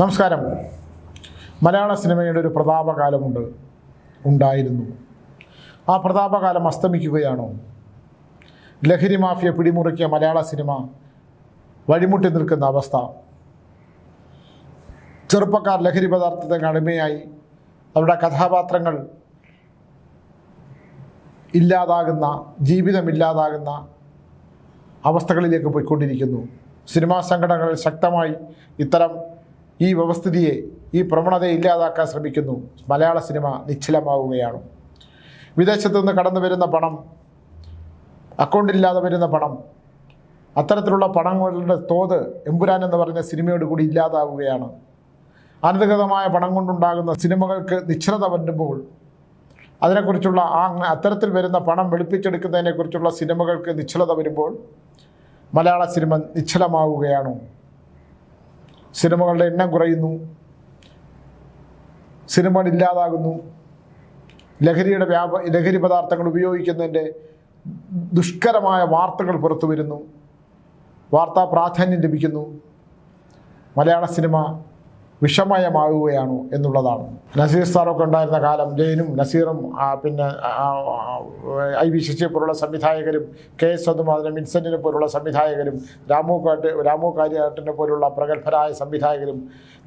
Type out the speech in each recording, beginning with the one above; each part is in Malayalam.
നമസ്കാരം. മലയാള സിനിമയുടെ ഒരു പ്രതാപകാലമുണ്ട് ഉണ്ടായിരുന്നു. ആ പ്രതാപകാലം അസ്തമിക്കുകയാണോ? ലഹരി മാഫിയ പിടിമുറുക്കിയ മലയാള സിനിമ വഴിമുട്ടി നിൽക്കുന്ന അവസ്ഥ. ചെറുപ്പക്കാർ ലഹരി പദാർത്ഥത്തിന് അടിമയായി. അവരുടെ കഥാപാത്രങ്ങൾ ഇല്ലാതാകുന്ന ജീവിതമില്ലാതാകുന്ന അവസ്ഥകളിലേക്ക് പോയിക്കൊണ്ടിരിക്കുന്നു. സിനിമാ സംഘടനകൾ ശക്തമായി ഇത്തരം ഈ വ്യവസ്ഥിതിയെ ഈ പ്രവണതയെ ഇല്ലാതാക്കാൻ ശ്രമിക്കുന്നു. മലയാള സിനിമ നിശ്ചലമാവുകയാണ്. വിദേശത്തു നിന്ന് കടന്നു വരുന്ന പണം അക്കൗണ്ടില്ലാതെ വരുന്ന പണം അത്തരത്തിലുള്ള പണങ്ങളുടെ തോത് എമ്പുരാൻ എന്ന് പറഞ്ഞ സിനിമയോട് കൂടി ഇല്ലാതാവുകയാണ്. അനധികൃതമായ പണം കൊണ്ടുണ്ടാകുന്ന സിനിമകൾക്ക് നിശ്ചലത വരുമ്പോൾ അതിനെക്കുറിച്ചുള്ള ആ അത്തരത്തിൽ വരുന്ന പണം വെളുപ്പിച്ചെടുക്കുന്നതിനെക്കുറിച്ചുള്ള സിനിമകൾക്ക് നിശ്ചലത വരുമ്പോൾ മലയാള സിനിമ നിശ്ചലമാവുകയാണോ. സിനിമകളുടെ എണ്ണം കുറയുന്നു. സിനിമകൾ ഇല്ലാതാകുന്നു. ലഹരിയുടെ വ്യാപ ലഹരി പദാർത്ഥങ്ങൾ ഉപയോഗിക്കുന്നതിന്റെ ദുഷ്കരമായ വാർത്തകൾ പുറത്തു വരുന്നു വാർത്താ പ്രാധാന്യം ലഭിക്കുന്നു. മലയാള സിനിമ വിഷമയമാവുകയാണോ എന്നുള്ളതാണ്. നസീർ സാറൊക്കെ ഉണ്ടായിരുന്ന കാലം ജയനും നസീറും പിന്നെ ഐ വി ശശിയെ പോലുള്ള സംവിധായകരും കെ എസ് അതുമാതിരി വിൻസെന്റിനെ പോലുള്ള സംവിധായകരും രാമു കാട്ട് രാമു കാര്യാട്ടിനെ പോലുള്ള പ്രഗത്ഭരായ സംവിധായകരും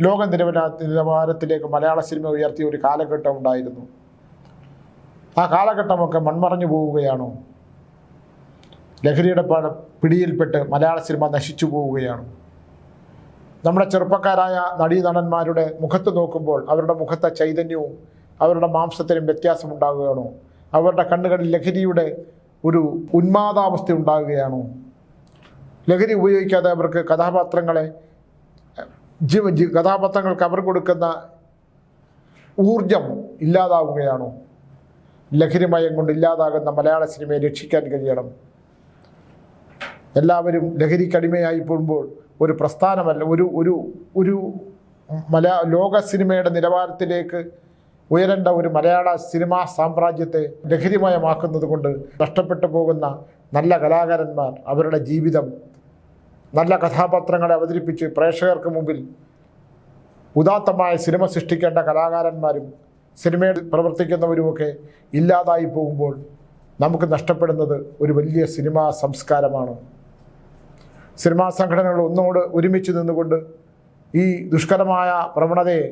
ലോക നിരവന നിലവാരത്തിലേക്ക് മലയാള സിനിമ ഉയർത്തിയ ഒരു കാലഘട്ടം ഉണ്ടായിരുന്നു. ആ കാലഘട്ടമൊക്കെ മൺമറഞ്ഞു പോവുകയാണോ. ലഹരിയുടെ പിടിയിൽപ്പെട്ട് മലയാള സിനിമ നശിച്ചു പോവുകയാണ്. നമ്മുടെ ചെറുപ്പക്കാരായ നടീനടന്മാരുടെ മുഖത്ത് നോക്കുമ്പോൾ അവരുടെ മുഖത്തെ ചൈതന്യവും അവരുടെ മാംസത്തിനും വ്യത്യാസമുണ്ടാകുകയാണോ അവരുടെ കണ്ണുകളിൽ ലഹരിയുടെ ഒരു ഉന്മാദാവസ്ഥ ഉണ്ടാകുകയാണോ ലഹരി ഉപയോഗിക്കാതെ അവർക്ക് കഥാപാത്രങ്ങളെ ജീവ കഥാപാത്രങ്ങൾക്ക് അവർ കൊടുക്കുന്ന ഊർജം ഇല്ലാതാവുകയാണോ? ലഹരിമയം കൊണ്ട് ഇല്ലാതാകുന്ന മലയാള സിനിമയെ രക്ഷിക്കാൻ കഴിയണം. എല്ലാവരും ലഹരിക്കടിമയായി പോകുമ്പോൾ ഒരു പ്രസ്ഥാനമല്ല ഒരു ഒരു ഒരു മലയാ ലോക സിനിമയുടെ നിലവാരത്തിലേക്ക് ഉയരേണ്ട ഒരു മലയാള സിനിമാ സാമ്രാജ്യത്തെ ലഹരിമയമാക്കുന്നത് കൊണ്ട് നഷ്ടപ്പെട്ടു പോകുന്ന നല്ല കലാകാരന്മാർ അവരുടെ ജീവിതം നല്ല കഥാപാത്രങ്ങളെ അവതരിപ്പിച്ച് പ്രേക്ഷകർക്ക് മുമ്പിൽ ഉദാത്തമായ സിനിമ സൃഷ്ടിക്കേണ്ട കലാകാരന്മാരും സിനിമയിൽ പ്രവർത്തിക്കുന്നവരുമൊക്കെ ഇല്ലാതായി പോകുമ്പോൾ നമുക്ക് നഷ്ടപ്പെടുന്നത് ഒരു വലിയ സിനിമാ സംസ്കാരമാണ്. സിനിമാ സംഘടനകൾ ഒന്നുകൂടെ ഒരുമിച്ച് നിന്നുകൊണ്ട് ഈ ദുഷ്കരമായ പ്രവണതയെ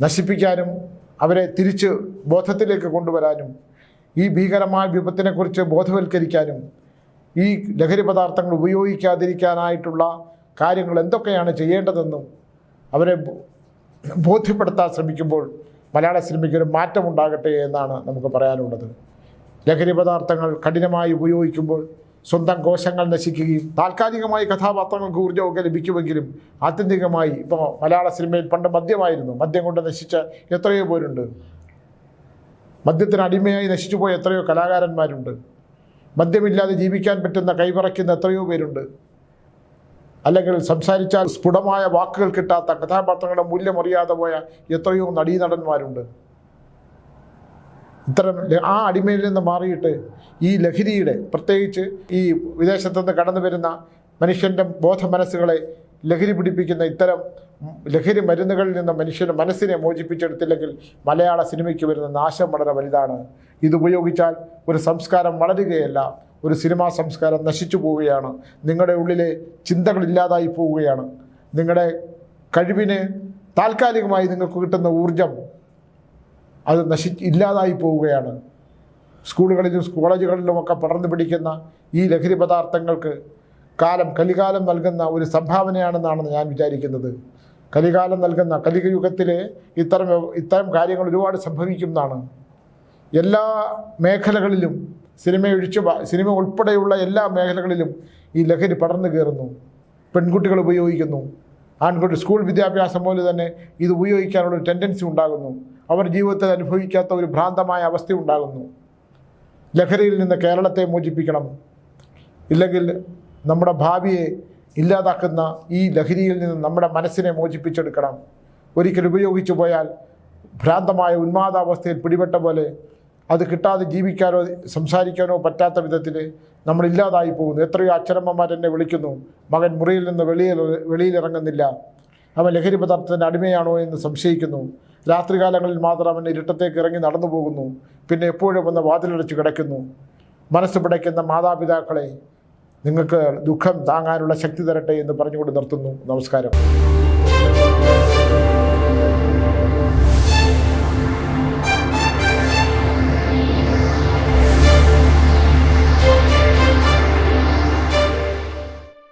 നശിപ്പിക്കാനും അവരെ തിരിച്ച് ബോധത്തിലേക്ക് കൊണ്ടുവരാനും ഈ ഭീകരമായ വിപത്തിനെക്കുറിച്ച് ബോധവൽക്കരിക്കാനും ഈ ലഹരി പദാർത്ഥങ്ങൾ ഉപയോഗിക്കാതിരിക്കാനായിട്ടുള്ള കാര്യങ്ങൾ എന്തൊക്കെയാണ് ചെയ്യേണ്ടതെന്നും അവരെ ബോധ്യപ്പെടുത്താൻ ശ്രമിക്കുമ്പോൾ മലയാള സിനിമയ്ക്ക് ഒരു മാറ്റമുണ്ടാകട്ടെ എന്നാണ് നമുക്ക് പറയാനുള്ളത്. ലഹരി പദാർത്ഥങ്ങൾ കഠിനമായി ഉപയോഗിക്കുമ്പോൾ സ്വന്തം കോശങ്ങൾ നശിക്കുകയും താൽക്കാലികമായി കഥാപാത്രങ്ങൾക്ക് ഊർജമൊക്കെ ലഭിക്കുമെങ്കിലും ആത്യന്തികമായി ഇപ്പോൾ മലയാള സിനിമയിൽ പണ്ട് മദ്യമായിരുന്നു. മദ്യം കൊണ്ട് നശിച്ച എത്രയോ പേരുണ്ട്. മദ്യത്തിന് അടിമയായി നശിച്ചു പോയ എത്രയോ കലാകാരന്മാരുണ്ട്. മദ്യമില്ലാതെ ജീവിക്കാൻ പറ്റുന്ന കൈപറയ്ക്കുന്ന എത്രയോ പേരുണ്ട്. അല്ലെങ്കിൽ സംസാരിച്ചാൽ സ്ഫുടമായ വാക്കുകൾ കിട്ടാത്ത കഥാപാത്രങ്ങളുടെ മൂല്യമറിയാതെ പോയ എത്രയോ നടീനടന്മാരുണ്ട്. ഇത്തരം ആ അടിമയിൽ നിന്ന് മാറിയിട്ട് ഈ ലഹരിയുടെ പ്രത്യേകിച്ച് ഈ വിദേശത്തു നിന്ന് കടന്നു വരുന്ന മനുഷ്യന്റെ ബോധ മനസ്സുകളെ ലഹരി പിടിപ്പിക്കുന്ന ഇത്തരം ലഹരി മരുന്നുകളിൽ നിന്ന് മനുഷ്യന്റെ മനസ്സിനെ മോചിപ്പിച്ചെടുത്തില്ലെങ്കിൽ മലയാള സിനിമയ്ക്ക് വരുന്ന നാശം വളരെ വലുതാണ്. ഇതുപയോഗിച്ചാൽ ഒരു സംസ്കാരം വളരുകയല്ല. ഒരു സിനിമാ സംസ്കാരം നശിച്ചു പോവുകയാണ്. നിങ്ങളുടെ ഉള്ളിലെ ചിന്തകൾ ഇല്ലാതായി പോവുകയാണ്. നിങ്ങളുടെ കഴിവിന് താൽക്കാലികമായി നിങ്ങൾക്ക് കിട്ടുന്ന ഊർജം അത് നശി ഇല്ലാതായി പോവുകയാണ്. സ്കൂളുകളിലും കോളേജുകളിലുമൊക്കെ പടർന്നു പിടിക്കുന്ന ഈ ലഹരി പദാർത്ഥങ്ങൾക്ക് കാലം കലികാലം നൽകുന്ന ഒരു സംഭാവനയാണെന്നാണ് ഞാൻ വിചാരിക്കുന്നത്. കലികാലം നൽകുന്ന കലികയുഗത്തിലെ ഇത്തരം ഇത്തരം കാര്യങ്ങൾ ഒരുപാട് സംഭവിക്കുന്നതാണ്. എല്ലാ മേഖലകളിലും സിനിമ ഒഴിച്ച് ബ- സിനിമ ഉൾപ്പെടെയുള്ള എല്ലാ മേഖലകളിലും ഈ ലഹരി പടർന്നു കയറുന്നു. പെൺകുട്ടികൾ ഉപയോഗിക്കുന്നു. ആൺകുട്ടി സ്കൂൾ വിദ്യാഭ്യാസം പോലെ തന്നെ ഇത് ഉപയോഗിക്കാനുള്ള ഒരു ടെൻഡൻസി ഉണ്ടാകുന്നു. അവർ ജീവിതത്തിൽ അനുഭവിക്കാത്ത ഒരു ഭ്രാന്തമായ അവസ്ഥ ഉണ്ടാകുന്നു. ലഹരിയിൽ നിന്ന് കേരളത്തെ മോചിപ്പിക്കണം. ഇല്ലെങ്കിൽ നമ്മുടെ ഭാവിയെ ഇല്ലാതാക്കുന്ന ഈ ലഹരിയിൽ നിന്ന് നമ്മുടെ മനസ്സിനെ മോചിപ്പിച്ചെടുക്കണം. ഒരിക്കൽ ഉപയോഗിച്ചു പോയാൽ ഭ്രാന്തമായ ഉന്മാദാവസ്ഥയിൽ പിടിപെട്ട പോലെ അത് കിട്ടാതെ ജീവിക്കാനോ സംസാരിക്കാനോ പറ്റാത്ത വിധത്തിൽ നമ്മൾ ഇല്ലാതായി പോകുന്നു. എത്രയോ അച്ഛനമ്മമാർ എന്നെ വിളിക്കുന്നു. മകൻ മുറിയിൽ നിന്ന് വെളിയിൽ വെളിയിലിറങ്ങുന്നില്ല. അവൻ ലഹരി പദാർത്ഥത്തിന്റെ അടിമയാണോ എന്ന് സംശയിക്കുന്നു. രാത്രികാലങ്ങളിൽ മാത്രം അവൻ ഇരുട്ടത്തേക്ക് ഇറങ്ങി നടന്നു പോകുന്നു. പിന്നെ എപ്പോഴും വന്ന് വാതിലടച്ച് കിടക്കുന്നു. മനസ്സ് പിടയ്ക്കുന്ന മാതാപിതാക്കളെ നിങ്ങൾക്ക് ദുഃഖം താങ്ങാനുള്ള ശക്തി തരട്ടെ എന്ന് പറഞ്ഞുകൊണ്ട് നിർത്തുന്നു. നമസ്കാരം.